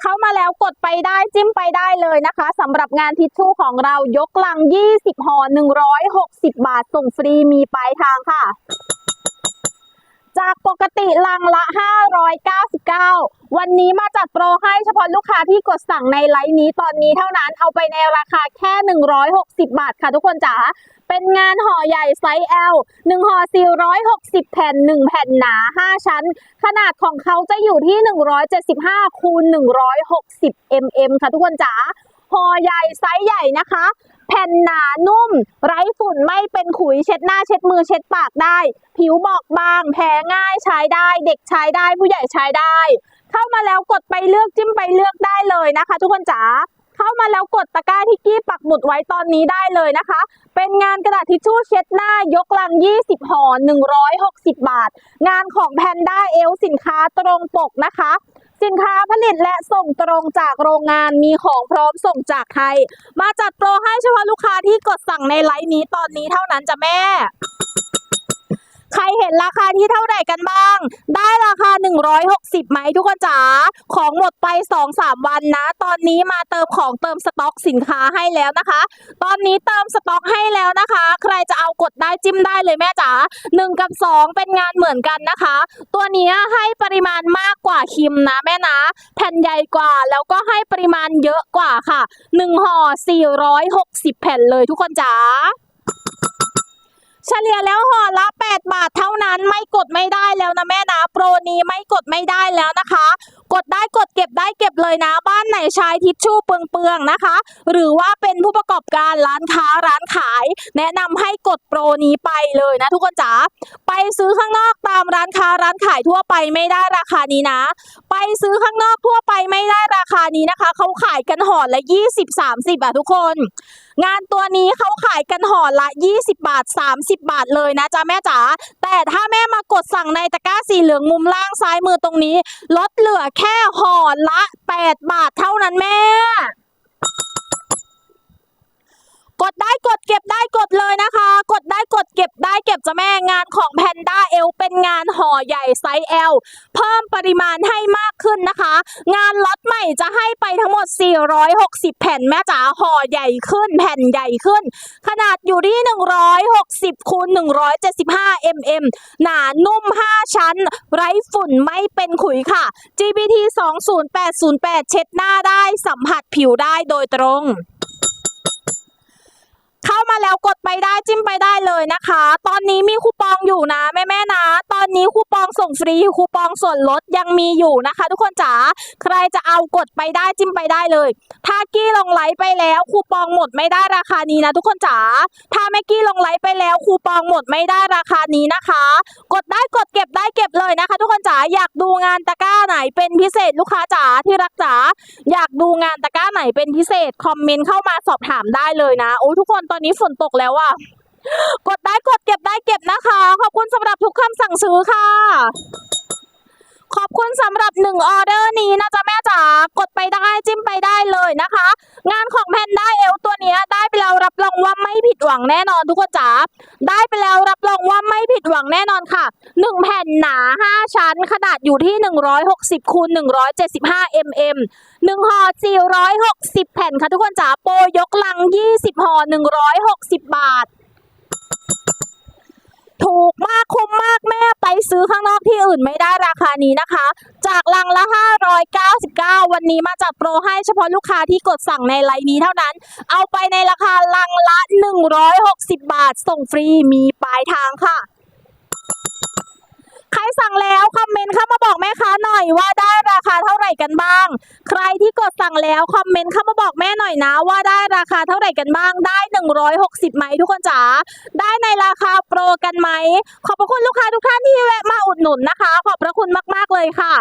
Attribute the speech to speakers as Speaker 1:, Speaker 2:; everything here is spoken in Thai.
Speaker 1: เข้ามาแล้วกดไปได้จิ้มไปได้เลยนะคะสำหรับงานทิชชู่ของเรายกลัง 20ห่อ160 บาทส่งฟรีมีปลายทางค่ะ จากปกติลังละ 599 วันนี้มาจัดโปรให้เฉพาะลูกค้าที่กดสั่งในไลน์นี้ตอนนี้เท่านั้นเอาไปในราคาแค่ 160 บาทค่ะทุกคนจ๋าเป็นงานห่อใหญ่ไซส์ L 1ห่อ460 แผ่น 1 แผ่นหนา 5 ชั้น ขนาดของเขาจะอยู่ที่ 175คูณ160 mm ค่ะทุกคนจ๋าห่อใหญ่ไซส์ใหญ่นะคะ ผ่นหนานุ่ม ไร้ฝุ่นไม่เป็นขุยเช็ดหน้าเช็ดมือเช็ดปากได้ ผิวบอบบาง แพ้ง่ายใช้ได้ เด็กใช้ได้ผู้ใหญ่ใช้ได้ เข้ามาแล้วกดไปเลือกจิ้มไปเลือกได้เลยนะคะ ทุกคนจ๋าเข้ามาแล้วกดตะกร้าที่กี้ปักหมุดไว้ตอนนี้ได้เลยนะคะ เป็นงานกระดาษทิชชู่เช็ดหน้ายกลัง 20ห่อ160 บาท งานของแพนด้าเอลสินค้าตรงปกนะคะ สินค้าผลิตและส่งตรงจากโรงงานมีของพร้อมส่งจากไทย มาจัดโปรให้เฉพาะลูกค้าที่กดสั่งในไลน์นี้ตอนนี้เท่านั้นจ้ะแม่ ใครเห็นราคาที่เท่าไหร่กันบ้าง ได้ราคา 160ไหมทุกคนจ๋า ของหมดไป 2-3 วันนะ ตอนนี้มาเติมของเติมสต็อกสินค้าให้แล้วนะคะ ตอนนี้เติมสต็อกให้แล้วนะคะ ใครจะเอากดได้จิ้มได้เลยแม่จ๋า1กับ 2 เป็นงานเหมือนกันนะคะ ตัวนี้ให้ปริมาณมากกว่าคิมนะแม่นะ แผ่นใหญ่กว่าแล้วก็ให้ปริมาณเยอะกว่าค่ะ 1ห่อ460 แผ่นเลยทุกคนจ๋า เฉลี่ยแล้วห่อละ 8 บาทเท่านั้นไม่กดไม่ได้แล้วนะแม่นะโปรนี้ไม่กดไม่ได้แล้วนะคะ กดได้กดเก็บได้เก็บเลยนะ บ้านไหนใช้ทิชชู่เปลืองๆนะคะ หรือว่าเป็นผู้ประกอบการร้านค้าร้านขาย แนะนำให้กดโปรนี้ไปเลยนะ ทุกคนจ๋าไปซื้อข้างนอกตามร้านค้าร้านขายทั่วไปไม่ได้ราคานี้นะ ไปซื้อข้างนอกทั่วไปไม่ได้ราคานี้นะคะเขาขายกันห่อละ 20-30อะทุกคน งานตัวนี้เขาขายกันห่อละ 20 บาท 30บาทเลยนะจ๊ะแม่จ๋าแต่ถ้าแม่มากดสั่งในตะกร้าสีเหลืองมุมล่างซ้ายมือตรงนี้ ลดเหลือแค่ห่อละ 8 บาทเท่านั้นแม่กดได้กดเก็บได้กดเลยนะคะ กดได้กดเก็บ เก็บจะแม่งานของแพนด้าเอลเป็นงานห่อใหญ่ไซส์ L เพิ่มปริมาณให้มากขึ้นนะคะ งานล็อตใหม่จะให้ไปทั้งหมด 460 แผ่นแม่จ๋าห่อใหญ่ขึ้น แผ่นใหญ่ขึ้น ขนาดอยู่ที่ 160คูณ175 mm หนานุ่ม 5 ชั้น ไร้ฝุ่นไม่เป็นขุยค่ะ GBT 20808 เช็ดหน้าได้สัมผัสผิวได้โดยตรงเข้ามาแล้วกดไปได้จิ้มไปได้เลยนะคะ ตอนนี้มีคูปองอยู่นะแม่แม่นะ ตอนนี้คูปองส่งฟรีคูปองส่วนลดยังมีอยู่นะคะ ทุกคนจ๋าใครจะเอากดไปได้จิ้มไปได้เลย ถ้ากี้ลงไลฟ์ไปแล้วคูปองหมดไม่ได้ราคานี้นะ ทุกคนจ๋าถ้าแม่กี้ลงไลฟ์ไปแล้วคูปองหมดไม่ได้ราคานี้นะคะ กดได้กดเก็บได้เก็บเลยนะคะ ทุกคนจ๋าอยากดูงานตะกร้าไหนเป็นพิเศษลูกค้าจ๋าที่รักจ๋าอยากดูงานตะกร้าไหนเป็นพิเศษคอมเมนต์เข้ามาสอบถามได้เลยนะโอ้ทุกคนตอนนี้ฝนตกแล้วอะกดได้กดเก็บได้เก็บนะคะ ขอบคุณสำหรับทุกคำสั่งซื้อค่ะ ขอบคุณสำหรับหนึ่งออเดอร์นี้นะจ๊ะแม่จ๋ากดไปได้จิ้มไปได้เลยนะคะ งานของแพนด้าเอลตัวนี้ได้ไปแล้วรับรองว่าไม่ผิดหวังแน่นอนทุกคนจ๋าได้ไปแล้วรับรองว่าไม่ หวังแน่นอนค่ะหนึ่งแผ่นหนา 5 ชั้น ขนาดอยู่ที่ 160คูณ175 mm หนึ่งห่อ460 แผ่นค่ะทุกคนจ๋าโปรยกลัง 20ห่อ160 บาท ถูกมากคุ้มมากแม่ไปซื้อข้างนอกที่อื่นไม่ได้ราคานี้นะคะ จากลังละ 599 วันนี้มาจัดโปรให้เฉพาะลูกค้าที่กดสั่งในไลน์นี้เท่านั้น เอาไปในราคาลังละ 160 บาท ส่งฟรีมีปลายทางค่ะ ใครสั่งแล้วคอมเมนต์เข้ามาบอกแม่ค้าหน่อยว่าได้ราคาเท่าไหร่กันบ้าง ใครที่กดสั่งแล้วคอมเมนต์เข้ามาบอกแม่หน่อยนะ ว่าได้ราคาเท่าไหร่กันบ้าง ได้ 160ไหมทุกคนจ๋าได้ในราคาโปรกันไหมขอบพระคุณลูกค้าทุกท่านที่แวะมาอุดหนุนนะคะ ขอบพระคุณมาก ๆเลยค่ะ